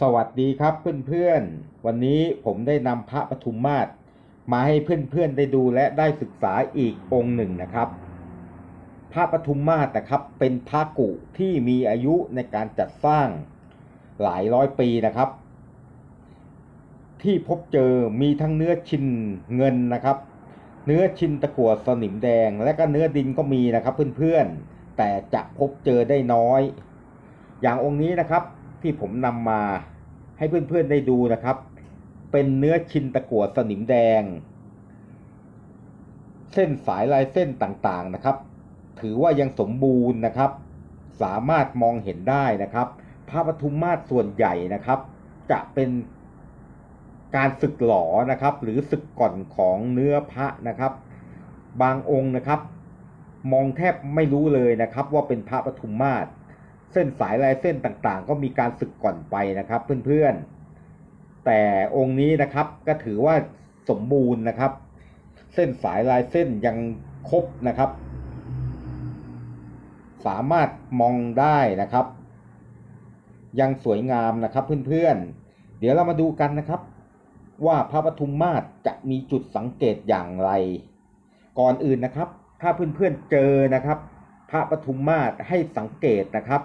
สวัสดีครับเพื่อนๆ วันนี้ผมได้นำพระปทุมมาศมาให้เพื่อนๆได้ดูและได้ศึกษาอีกองค์หนึ่งนะครับ พระปทุมมาศนะครับเป็นพระกุที่มีอายุในการจัดสร้างหลายร้อยปีนะครับ ที่พบเจอมีทั้งเนื้อชินเงินนะครับ เนื้อชินตะกั่วสนิมแดง และก็เนื้อดินก็มีนะครับเพื่อนๆ แต่จะพบเจอได้น้อย อย่างองค์นี้นะครับ ที่ผมนำมาให้เพื่อนๆได้ดูนะครับ เป็นเนื้อชินตะกั่วสนิมแดง เส้นสายลายเส้นต่างๆนะครับ ถือว่ายังสมบูรณ์นะครับ สามารถมองเห็นได้นะครับ พระปทุมมาศส่วนใหญ่นะครับ จะเป็นการสึกหลอนะครับ หรือสึกก่อนของเนื้อพระนะครับ บางองค์นะครับ มองแทบไม่รู้เลยนะครับ ว่าเป็นพระปทุมมาศ เส้นสายลายเส้นต่างๆ ก็มีการสึกก่อนไปนะครับเพื่อนๆ แต่องค์นี้นะครับก็ถือว่าสมบูรณ์นะครับ เส้นสายลายเส้นยังครบนะครับ สามารถมองได้นะครับ ยังสวยงามนะครับเพื่อนๆ เดี๋ยวเรามาดูกันนะครับ ว่าพระปทุมมาศจะมีจุดสังเกตอย่างไร ก่อนอื่นนะครับ ถ้าเพื่อนๆเจอนะครับพระปทุมมาศให้สังเกตนะครับ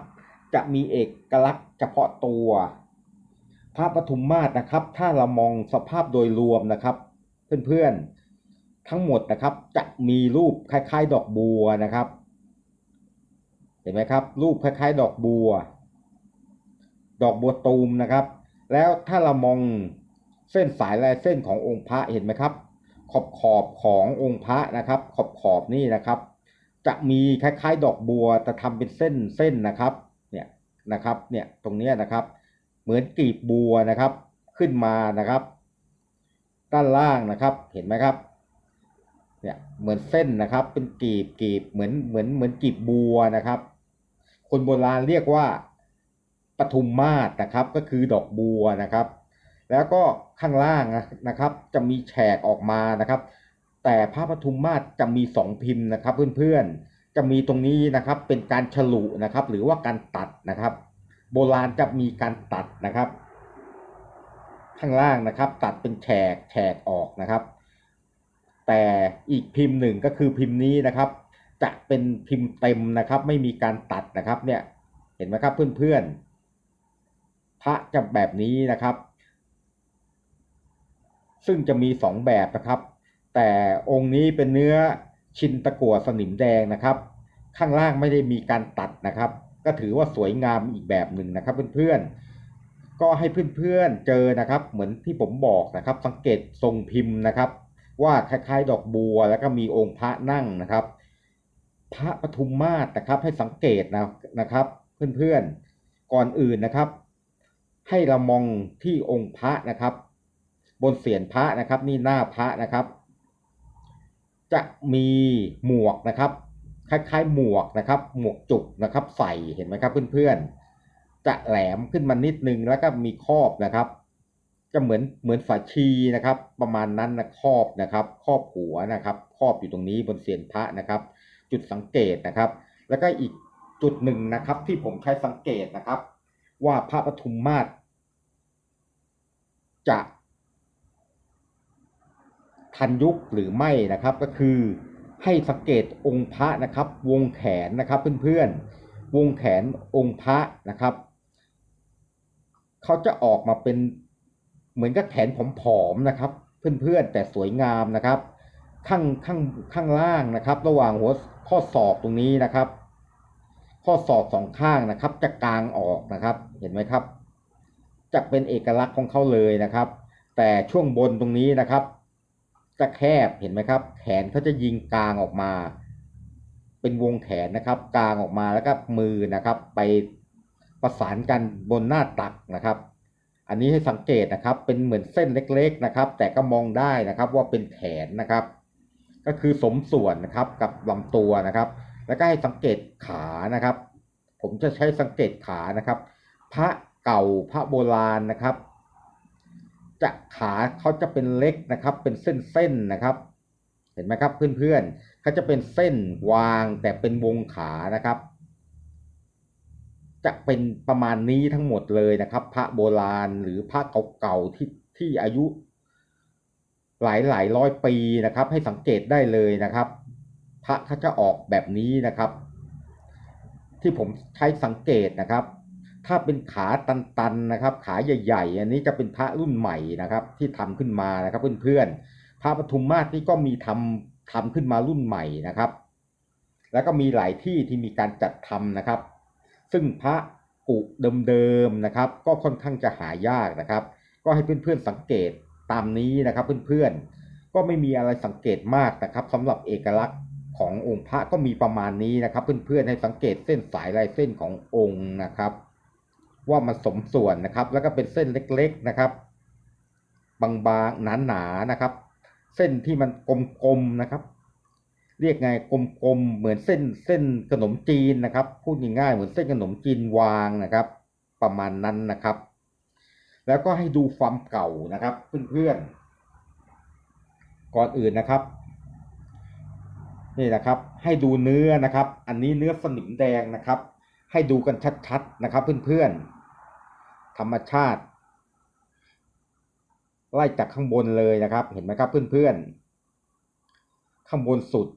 จะมีเอกลักษณ์เฉพาะตัว พระปทุมมาศนะครับ ถ้าเรามองสภาพโดยรวมนะครับ เพื่อนๆทั้งหมดนะครับ จะมีรูปคล้ายๆ ดอกบัวนะครับ เห็นไหมครับ รูปคล้ายๆ ดอกบัว ดอกบัวตูมนะครับ แล้วถ้าเรามองเส้นสายลายเส้นขององค์พระเห็นไหมครับ ขอบขอบขององค์พระนะครับ ขอบขอบนี่นะครับ จะมีคล้ายๆ ดอกบัวแต่ทำเป็นเส้นเส้นนะครับ นะครับเนี่ยตรงนี้นะครับ เหมือนกีบบัวนะครับขึ้นมานะครับ ด้านล่างนะครับเห็นไหมครับเนี่ยเหมือนเส้นนะครับ เป็นกีบกีบเหมือนเหมือนเหมือนกีบบัวนะครับ คนโบราณเรียกว่าปทุมมาศนะครับ ก็คือดอกบัวนะครับ แล้วก็ข้างล่างนะครับ จะมีแฉกออกมานะครับ แต่พระปทุมมาศจะมีสองพิมพ์นะครับเพื่อนๆ จะมีตรงนี้นะครับเป็นการฉลุนะครับ หรือว่าการตัดนะครับ โบราณจะมีการตัดนะครับ ข้างล่างนะครับ ตัดเป็นแฉกแฉกออกนะครับ แต่อีกพิมพ์หนึ่งก็คือพิมพ์นี้นะครับ จะเป็นพิมพ์เต็มนะครับ ไม่มีการตัดนะครับเนี่ยเห็นไหมครับเพื่อนๆพระจะแบบนี้นะครับ ซึ่งจะมีสองแบบนะครับ แต่องค์นี้เป็นเนื้อ ชินตะกั่วสนิมแดงนะครับ ข้างล่างไม่ได้มีการตัดนะครับ ก็ถือว่าสวยงามอีกแบบหนึ่งนะครับเพื่อนๆ ก็ให้เพื่อนๆเจอนะครับ เหมือนที่ผมบอกนะครับ สังเกตทรงพิมพ์นะครับ ว่าคล้ายๆดอกบัวแล้วก็มีองค์พระนั่งนะครับ พระปทุมมาศนะครับให้สังเกตนะนะครับ เพื่อนๆก่อนอื่นนะครับ ให้เรามองที่องค์พระนะครับ บนเสียนพระนะครับ นี่หน้าพระนะครับ จะมีหมวกนะครับคล้ายๆหมวกนะครับหมวกจุกนะครับใส่เห็นไหมครับเพื่อนๆ จะแหลมขึ้นมานิดนึงแล้วก็มีครอบนะครับ จะเหมือนเหมือนฝาชีนะครับ ประมาณนั้นนะครอบนะครับครอบหัวนะครับครอบอยู่ตรงนี้บนเสียนพระนะครับ จุดสังเกตนะครับ แล้วก็อีกจุดหนึ่งนะครับ ที่ผมใช้สังเกตนะครับ ว่าพระปทุมมาศจะ ทันยุคหรือไม่นะครับ ก็คือให้สังเกตองค์พระนะครับ วงแขนนะครับเพื่อนๆ วงแขนองค์พระนะครับเขาจะออกมาเป็นเหมือนกับแขนผอมๆนะครับเพื่อนๆแต่สวยงามนะครับ ข้างข้างข้างล่างนะครับ ระหว่างหัวข้อศอกตรงนี้นะครับ ข้อศอกสองข้างนะครับ จะกลางออกนะครับ เห็นไหมครับจะเป็นเอกลักษณ์ของเขาเลยนะครับ แต่ช่วงบนตรงนี้นะครับ จะแคบเห็นไหมครับ แขนเขาจะยิงกลางออกมา เป็นวงแขนนะครับกลางออกมาแล้วก็มือนะครับ ไปประสานกันบนหน้าตักนะครับ อันนี้ให้สังเกตนะครับ เป็นเหมือนเส้นเล็ก ๆนะครับ แต่ก็มองได้นะครับว่าเป็นแขนนะครับ ก็คือสมส่วนนะครับกับลำตัวนะครับ แล้วก็ให้สังเกตขานะครับ ผมจะใช้สังเกตขานะครับ พระเก่าพระโบราณนะครับ จะขาเขาจะเป็นเล็กนะครับ เป็นเส้นๆนะครับ เห็นไหมครับเพื่อนๆเขาจะเป็นเส้นวางแต่เป็นวงขานะครับ จะเป็นประมาณนี้ทั้งหมดเลยนะครับ พระโบราณหรือพระเก่าๆที่ที่อายุหลายหลายร้อยปีนะครับ ให้สังเกตได้เลยนะครับ พระเขาจะออกแบบนี้นะครับ ที่ผมใช้สังเกตนะครับ ถ้าเป็นขาตันๆนะครับ ขาใหญ่ๆ อันนี้จะเป็นพระรุ่นใหม่นะครับ ที่ทำขึ้นมานะครับเพื่อนๆพระปทุมมาศนี่ก็มีทำทำขึ้นมารุ่นใหม่นะครับ แล้วก็มีหลายที่ที่มีการจัดทำนะครับ ซึ่งพระกุเดิมๆนะครับ ก็ค่อนข้างจะหายากนะครับ ก็ให้เพื่อนๆสังเกตตามนี้นะครับเพื่อนๆก็ไม่มีอะไรสังเกตมากนะครับสำหรับเอกลักษณ์ขององค์พระก็มีประมาณนี้นะครับ เพื่อนๆให้สังเกตเส้นสายลายเส้นขององค์นะครับ ว่ามันสมส่วนนะครับ แล้วก็เป็นเส้นเล็กๆนะครับบางๆหนาๆนะครับ เส้นที่มันกลมๆนะครับ เรียกไงกลมๆเหมือนเส้นเส้นขนมจีนนะครับ พูดง่ายๆเหมือนเส้นขนมจีนวางนะครับ ประมาณนั้นนะครับ แล้วก็ให้ดูความเก่านะครับเพื่อนๆก่อนอื่นนะครับนี่นะครับให้ดูเนื้อนะครับ อันนี้เนื้อสนิมแดงนะครับ ให้ดูกันชัดๆนะครับเพื่อนๆ ธรรมชาติไล่จากข้างบนเลยนะครับ เห็นไหมครับเพื่อนๆ ข้างบนสุด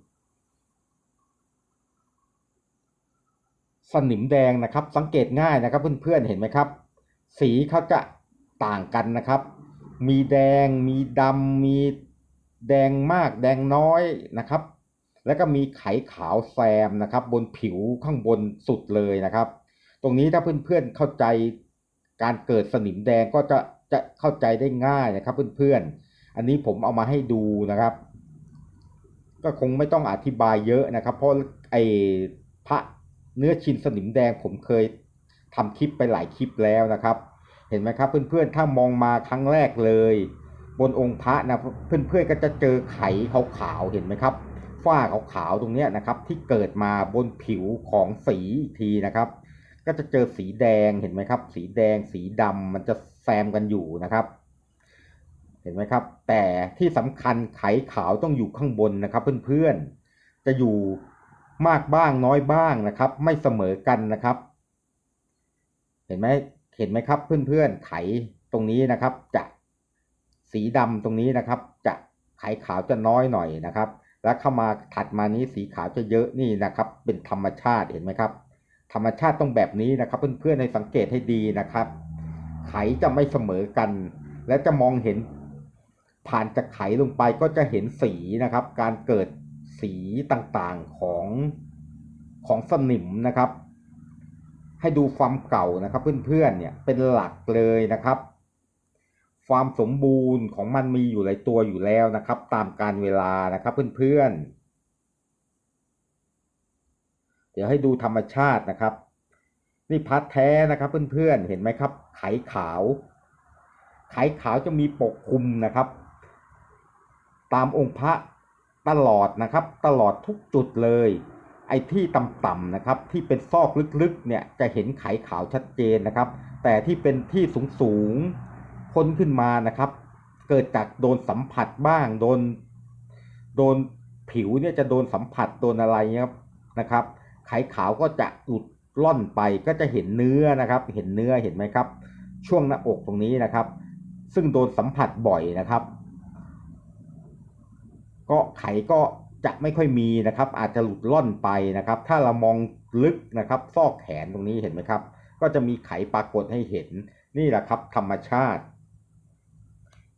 สนิมแดงนะครับ สังเกตง่ายนะครับเพื่อนๆ เห็นไหมครับ สีเขาจะต่างกันนะครับ มีแดง มีดำ มีแดงมาก แดงน้อยนะครับ แล้วก็มีไขขาวแซมนะครับบนผิวข้างบนสุดเลยนะครับ ตรงนี้ถ้าเพื่อนๆเข้าใจการเกิดสนิมแดงก็จะจะเข้าใจได้ง่ายนะครับเพื่อนๆ อันนี้ผมเอามาให้ดูนะครับ ก็คงไม่ต้องอธิบายเยอะนะครับ เพราะไอ้พระเนื้อชินสนิมแดงผมเคยทำคลิปไปหลายคลิปแล้วนะครับ เห็นไหมครับเพื่อนๆ ถ้ามองมาครั้งแรกเลย บนองค์พระนะเพื่อนๆก็จะเจอไขขาวๆเห็นไหมครับ ฝ้าขาวๆตรงนี้นะครับ ที่เกิดมาบนผิวของสีอีกทีนะครับ ก็จะเจอสีแดงเห็นไหมครับ สีแดงสีดำมันจะแซมกันอยู่นะครับ เห็นไหมครับ แต่ที่สำคัญไขขาวต้องอยู่ข้างบนนะครับเพื่อนๆ จะอยู่มากบ้างน้อยบ้างนะครับ ไม่เสมอกันนะครับ เห็นไหมเห็นไหมครับเพื่อนๆไขตรงนี้นะครับ จะสีดำตรงนี้นะครับ จะไขขาวจะน้อยหน่อยนะครับ แล้วเข้ามาถัดมานี้สีขาวจะเยอะนี่นะครับ เป็นธรรมชาติเห็นไหมครับ ธรรมชาติต้องแบบนี้นะครับ เพื่อนๆให้สังเกตให้ดีนะครับ ไขจะไม่เสมอกัน และจะมองเห็นผ่านจากไขลงไปก็จะเห็นสีนะครับ การเกิดสีต่างๆของของสนิมนะครับ ให้ดูความเก่านะครับ เพื่อนๆเนี่ยเป็นหลักเลยนะครับ ความสมบูรณ์ของมันมีอยู่หลายตัวอยู่แล้วนะครับ ตามการเวลานะครับเพื่อนๆ เดี๋ยวให้ดูธรรมชาตินะครับ นี่พัดแท้นะครับเพื่อนๆ เห็นไหมครับ ไขขาว ไขขาวจะมีปกคลุมนะครับ ตามองค์พระตลอดนะครับ ตลอดทุกจุดเลย ไอ้ที่ต่ำๆนะครับ ที่เป็นซอกลึกๆ เนี่ยจะเห็นไขขาวชัดเจนนะครับ แต่ที่เป็นที่สูงๆ พ้นขึ้นมานะครับ เกิดจากโดนสัมผัสบ้างโดนโดนผิวเนี่ยจะโดนสัมผัสโดนอะไรเนี่ยนะครับไขขาวก็จะหลุดล่อนไปก็จะเห็นเนื้อนะครับ เห็นเนื้อเห็นไหมครับ ช่วงหน้าอกตรงนี้นะครับ ซึ่งโดนสัมผัสบ่อยนะครับ ก็ไขก็จะไม่ค่อยมีนะครับ อาจจะหลุดล่อนไปนะครับ ถ้าเรามองลึกนะครับ ซอกแขนตรงนี้เห็นไหมครับ ก็จะมีไขปรากฏให้เห็นนี่แหละครับ ธรรมชาติ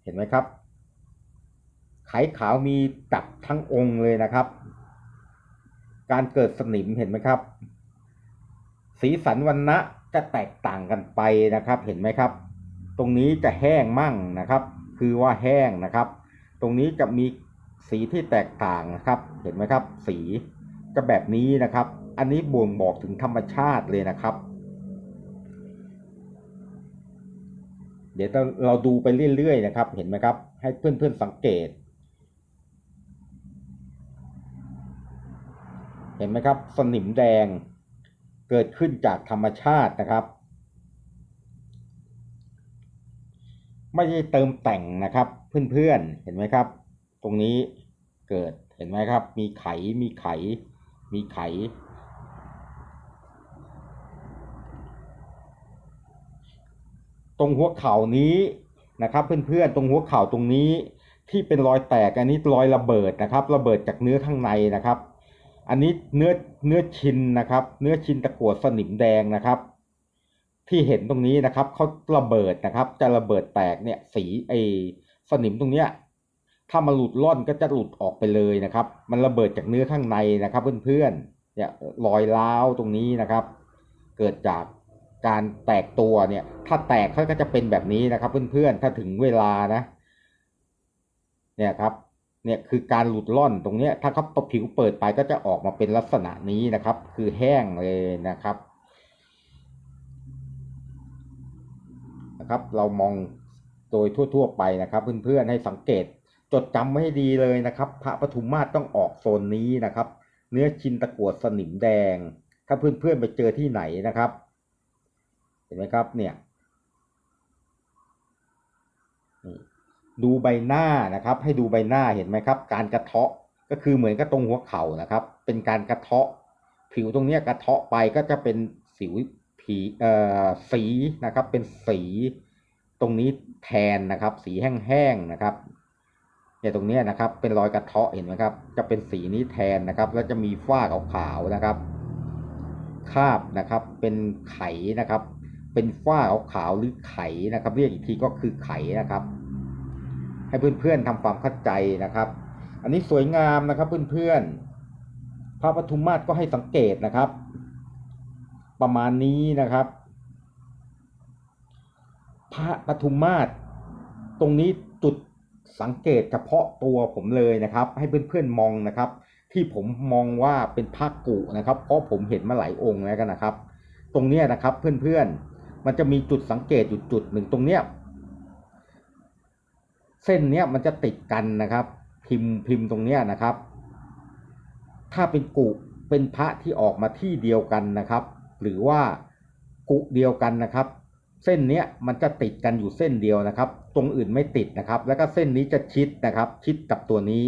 เห็นไหมครับ ไขขาวมีตับทั้งองค์เลยนะครับ การเกิดสนิมเห็นไหมครับ สีสันวันนะจะแตกต่างกันไปนะครับ เห็นไหมครับ ตรงนี้จะแห้งมั่งนะครับ คือว่าแห้งนะครับ ตรงนี้จะมีสีที่แตกต่างนะครับ เห็นไหมครับ สีจะแบบนี้นะครับ อันนี้บ่งบอกถึงธรรมชาติเลยนะครับ เดี๋ยวเราดูไปเรื่อยๆนะครับ เห็นไหมครับ ให้เพื่อนๆสังเกต เห็นไหมครับ สนิมแดงเกิดขึ้นจากธรรมชาตินะครับ ไม่ใช่เติมแต่งนะครับ เพื่อนๆเห็นไหมครับ ตรงนี้เกิดเห็นไหมครับ มีไขมีไข มีไข ตรงหัวเข่านี้นะครับ เพื่อนๆตรงหัวเข่าตรงนี้ที่เป็นรอยแตกอันนี้รอยระเบิดนะครับ ระเบิดจากเนื้อข้างในนะครับ อันนี้เนื้อเนื้อชินนะครับ เนื้อชินตะกั่วสนิมแดงนะครับ ที่เห็นตรงนี้นะครับเขาระเบิดนะครับ จะระเบิดแตกเนี่ยสีไอสนิมตรงเนี้ยถ้ามันหลุดล่อนก็จะหลุดออกไปเลยนะครับ มันระเบิดจากเนื้อข้างในนะครับ เพื่อนๆเนี่ยรอยร้าวตรงนี้นะครับ เกิดจาก การแตกตัวเนี่ย ถ้าแตกเขาก็จะเป็นแบบนี้นะครับ เพื่อนๆ ถ้าถึงเวลานะ เนี่ยครับ เนี่ยคือการหลุดล่อนตรงเนี้ย ถ้าเขาผิวเปิดไปก็จะออกมาเป็นลักษณะนี้นะครับ คือแห้งเลยนะครับนะครับ เรามองโดยทั่ว ๆ ไปนะครับ เพื่อนๆ ให้สังเกตจดจำไว้ให้ดีเลยนะครับ พระปทุมมาศต้องออกโซนนี้นะครับ เนื้อชินตะกั่วสนิมแดง ถ้าเพื่อนๆไปเจอที่ไหนนะครับ เห็นไหมครับเนี่ยดูใบหน้านะครับ ให้ดูใบหน้าเห็นไหมครับ การกระเทาะก็คือเหมือนกับตรงหัวเข่านะครับ เป็นการกระเทาะ ผิวตรงเนี้ยกระเทาะไปก็จะเป็นสิวผีเอ่อสีนะครับ เป็นสีตรงนี้แทนนะครับ สีแห้งๆนะครับเนี่ยตรงเนี้ยนะครับ เป็นรอยกระเทาะเห็นไหมครับ จะเป็นสีนี้แทนนะครับ แล้วจะมีฝ้าขาวๆนะครับคาบนะครับ เป็นไขนะครับ เป็นฝ้าขาวหรือไขนะครับ เรียกอีกทีก็คือไขนะครับ ให้เพื่อนๆทำความเข้าใจนะครับ อันนี้สวยงามนะครับเพื่อนๆพระปทุมมาศก็ให้สังเกตนะครับ ประมาณนี้นะครับ พระปทุมมาศตรงนี้จุดสังเกตเฉพาะตัวผมเลยนะครับ ให้เพื่อนๆมองนะครับ ที่ผมมองว่าเป็นพระกุนะครับ เพราะผมเห็นมาหลายองค์แล้วกันนะครับ ตรงนี้นะครับเพื่อนๆ มันจะมีจุดสังเกตอยู่จุดหนึ่งตรงเนี้ยเส้นเนี้ยมันจะติดกันนะครับ พิมพ์พิมพ์ตรงเนี้ยนะครับ ถ้าเป็นกุเป็นพระที่ออกมาที่เดียวกันนะครับ หรือว่ากุเดียวกันนะครับ เส้นเนี้ยมันจะติดกันอยู่เส้นเดียวนะครับ ตรงอื่นไม่ติดนะครับ แล้วก็เส้นนี้จะชิดนะครับ ชิดกับตัวนี้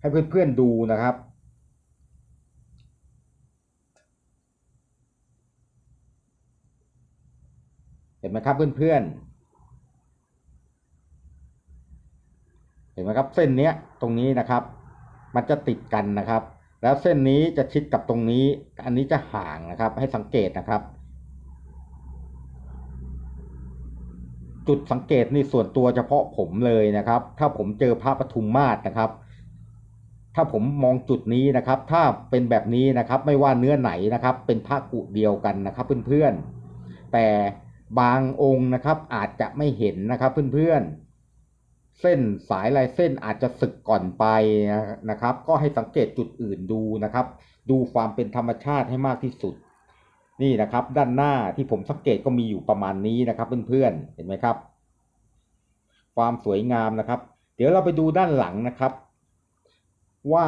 ให้เพื่อนๆดูนะครับ ห็นไหมครับเพื่อนๆ เห็นไหมครับเส้นเนี้ยตรงนี้นะครับ มันจะติดกันนะครับ แล้วเส้นนี้จะชิดกับตรงนี้ อันนี้จะห่างนะครับ ให้สังเกตนะครับ จุดสังเกตนี่ส่วนตัวเฉพาะผมเลยนะครับ ถ้าผมเจอพระปทุมมาศนะครับ ถ้าผมมองจุดนี้นะครับ ถ้าเป็นแบบนี้นะครับ ไม่ว่าเนื้อไหนนะครับ เป็นพระกุเดียวกันนะครับ เพื่อนๆ แต่ บางองค์นะครับอาจจะไม่เห็นนะครับเพื่อนๆ เส้นสายลายเส้นอาจจะสึกก่อนไปนะครับ ก็ให้สังเกตจุดอื่นดูนะครับ ดูความเป็นธรรมชาติให้มากที่สุด นี่นะครับ ด้านหน้าที่ผมสังเกตก็มีอยู่ประมาณนี้นะครับเพื่อนๆเห็นไหมครับ ความสวยงามนะครับ เดี๋ยวเราไปดูด้านหลังนะครับ ว่า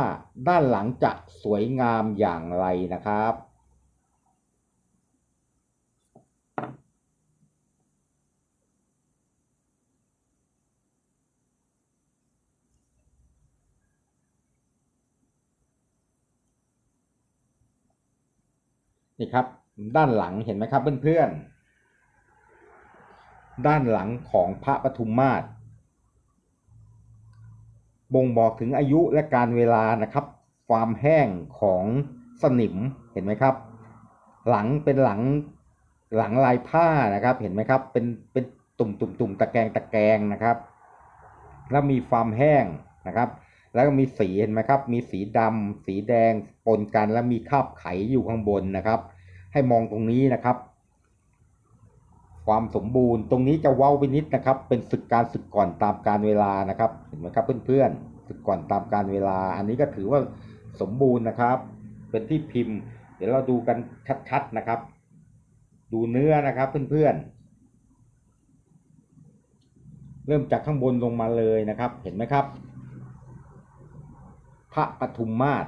ด้านหลังจะสวยงามอย่างไรนะครับ นี่ครับ ด้านหลังเห็นไหมครับเพื่อนๆ ด้านหลังของพระปทุมมาศบ่งบอกถึงอายุและการเวลานะครับ ความแห้งของสนิมเห็นไหมครับ หลังเป็นหลังหลังลายผ้านะครับ เห็นไหมครับ เป็นเป็นตุ่มตุ่มตุ่มตะแกรงตะแกรงนะครับ แล้วมีความแห้งนะครับ แล้วก็มีสีเห็นไหมครับ มีสีดำสีแดงปนกันแล้วมีคราบไขอยู่ข้างบนนะครับ ให้มองตรงนี้นะครับ ความสมบูรณ์ตรงนี้จะเว้าไปนิดนะครับ เป็นศึกการศึกก่อนตามการเวลานะครับ เห็นไหมครับเพื่อนๆศึกก่อนตามการเวลา อันนี้ก็ถือว่าสมบูรณ์นะครับ เป็นที่พิมพ์ เดี๋ยวเราดูกันชัดๆนะครับ ดูเนื้อนะครับเพื่อนๆเริ่มจากข้างบนลงมาเลยนะครับ เห็นไหมครับ ระปทุมมาศ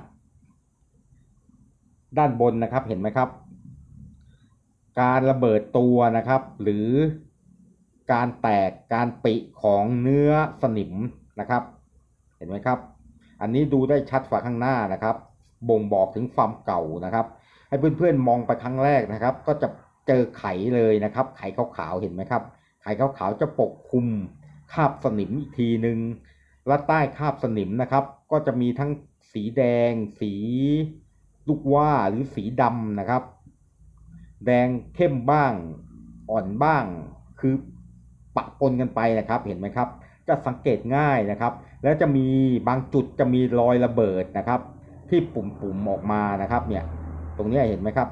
ด้านบนนะครับเห็นไหมครับ การระเบิดตัวนะครับ หรือการแตกการปิของเนื้อสนิมนะครับ เห็นไหมครับ อันนี้ดูได้ชัดฝาข้างหน้านะครับ บ่งบอกถึงความเก่านะครับ ให้เพื่อนๆมองไปครั้งแรกนะครับ ก็จะเจอไขเลยนะครับ ไขขาวๆเห็นไหมครับ ไขขาวๆจะปกคลุมคาบสนิมอีกทีหนึ่งและใต้คาบสนิมนะครับ ก็จะมีทั้งสีแดง สีลูกว่าหรือสีดำนะครับ แดงเข้มบ้าง อ่อนบ้าง คือปะปนกันไปนะครับ เห็นไหมครับ จะสังเกตง่ายนะครับ แล้วจะมีบางจุดจะมีรอยระเบิดนะครับ ที่ปุ่มๆออกมานะครับ เนี่ย ตรงนี้เห็นไหมครับ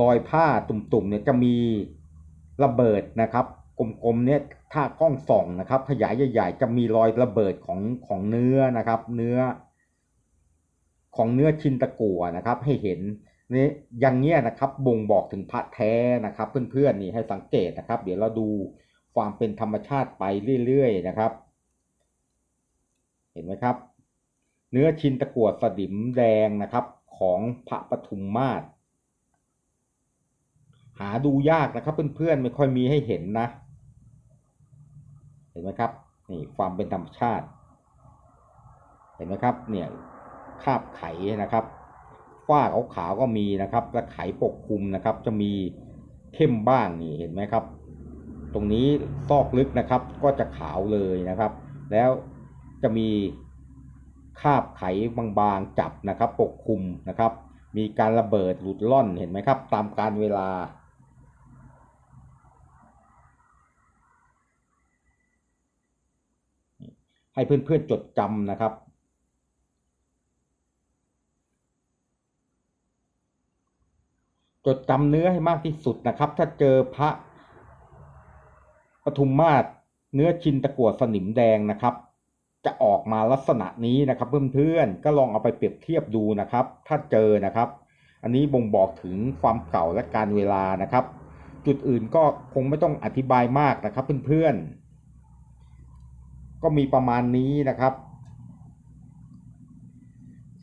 รอยผ้าตุ่มๆเนี่ยจะมีระเบิดนะครับ กลมๆเนี่ย ถ้ากล้องส่องนะครับ ขยายใหญ่ๆ จะมีรอยระเบิดของของเนื้อนะครับ เนื้อ ของเนื้อชินตะกัวนะครับ ให้เห็นนี่อย่างเงี้ยนะครับ บ่งบอกถึงพระแท้นะครับ เพื่อนๆนี่ให้สังเกตนะครับ เดี๋ยวเราดูความเป็นธรรมชาติไปเรื่อยๆนะครับ เห็นไหมครับ เนื้อชินตะกั่วสนิมแดงนะครับของพระปทุมมาศหาดูยากนะครับ เพื่อนๆไม่ค่อยมีให้เห็นนะ เห็นไหมครับนี่ความเป็นธรรมชาติ เห็นไหมครับเนี่ยคาบไขนะครับฝ้าขาวๆก็มีนะครับและไขปกคลุมนะครับ จะมีเข้มบ้างนี่เห็นไหมครับ ตรงนี้ซอกลึกนะครับก็จะขาวเลยนะครับ แล้วจะมีคาบไขบางๆจับนะครับ ปกคลุมนะครับ มีการระเบิดหลุดล่อนเห็นไหมครับ ตามการเวลา ให้เพื่อนๆจดจำนะครับ จดจำเนื้อให้มากที่สุดนะครับ ถ้าเจอพระปทุมมาศเนื้อชินตะกั่วสนิมแดงนะครับ จะออกมาลักษณะนี้นะครับ เพื่อนๆก็ลองเอาไปเปรียบเทียบดูนะครับ ถ้าเจอนะครับ อันนี้บ่งบอกถึงความเก่าและการเวลานะครับ จุดอื่นก็คงไม่ต้องอธิบายมากนะครับ เพื่อนๆ ก็มีประมาณนี้นะครับ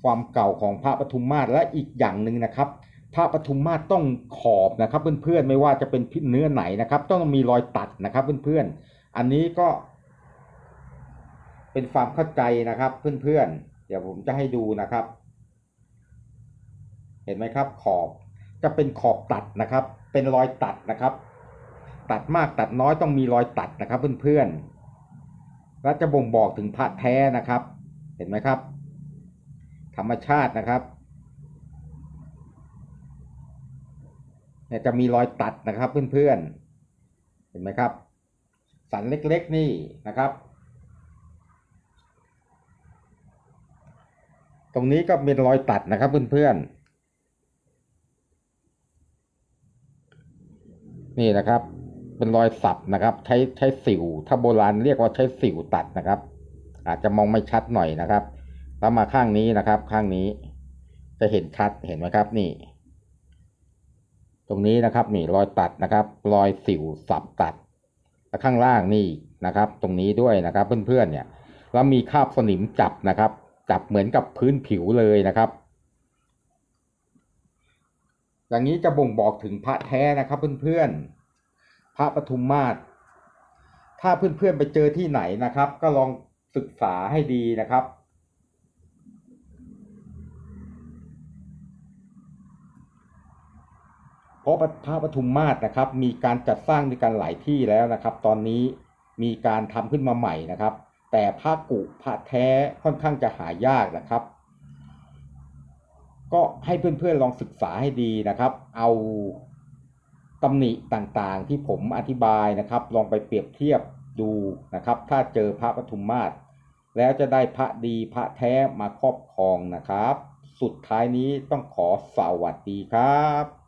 ความเก่าของพระปทุมมาศและอีกอย่างหนึ่งนะครับพระปทุมมาศต้องขอบนะครับเพื่อนๆไม่ว่าจะเป็นเนื้อไหนนะครับ ต้องมีรอยตัดนะครับเพื่อนๆอันนี้ก็ เป็นความเข้าใจนะครับเพื่อนๆเดี๋ยวผมจะให้ดูนะครับ เห็นไหมครับ ขอบจะเป็นขอบตัดนะครับ เป็นรอยตัดนะครับ ตัดมากตัดน้อยต้องมีรอยตัดนะครับเพื่อนๆ และจะบ่งบอกถึงพระแท้นะครับ เห็นไหมครับ ธรรมชาตินะครับเนี่ยจะมีรอยตัดนะครับเพื่อนๆ เห็นไหมครับ สันเล็กๆนี่นะครับ ตรงนี้ก็เป็นรอยตัดนะครับเพื่อนๆ นี่นะครับ เป็นรอยสับนะครับ ใช้ใช้สิว ถ้าโบราณเรียกว่าใช้สิวตัดนะครับ อาจจะมองไม่ชัดหน่อยนะครับ แล้วมาข้างนี้นะครับ ข้างนี้ จะเห็นชัดเห็นไหมครับ นี่ ตรงนี้นะครับ นี่รอยตัดนะครับ รอยสิวสับตัดและข้างล่างนี่นะครับ ตรงนี้ด้วยนะครับ เพื่อนๆเนี่ยแล้วมีคราบสนิมจับนะครับ จับเหมือนกับพื้นผิวเลยนะครับ อย่างนี้จะบ่งบอกถึงพระแท้นะครับเพื่อนๆ พระปทุมมาศถ้าเพื่อนๆไปเจอที่ไหนนะครับ ก็ลองศึกษาให้ดีนะครับ เพราะพระปทุมมาศนะครับ มีการจัดสร้างด้วยกันหลายที่แล้วนะครับ ตอนนี้มีการทำขึ้นมาใหม่นะครับ แต่พระกุพระแท้ค่อนข้างจะหายากนะครับ ก็ให้เพื่อนๆลองศึกษาให้ดีนะครับ เอา ตำหนิต่างๆที่ผมอธิบายนะครับ ลองไปเปรียบเทียบดูนะครับ ถ้าเจอพระปฐุมมาศแล้วจะได้พระดีพระแท้มาครอบครองนะครับ สุดท้ายนี้ต้องขอสวัสดีครับ